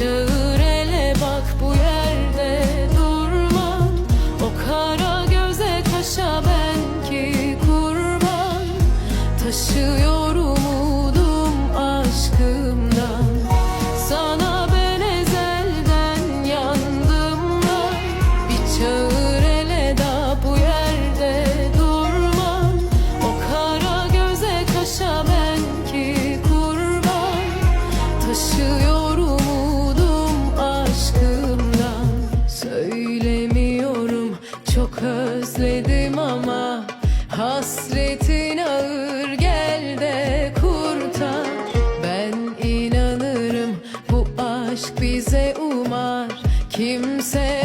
Çağır ele bak bu yerde durma O kara göze kaşa ben ki kurban. Taşıyor umudum aşkımdan. Sana ben ezelden yandım da Bir çağır ele da bu yerde durma O kara göze kaşa ben ki kurban. Taşıyor özledim ama hasretin ağır gel de kurtar. Ben inanırım bu aşk bize umar kimse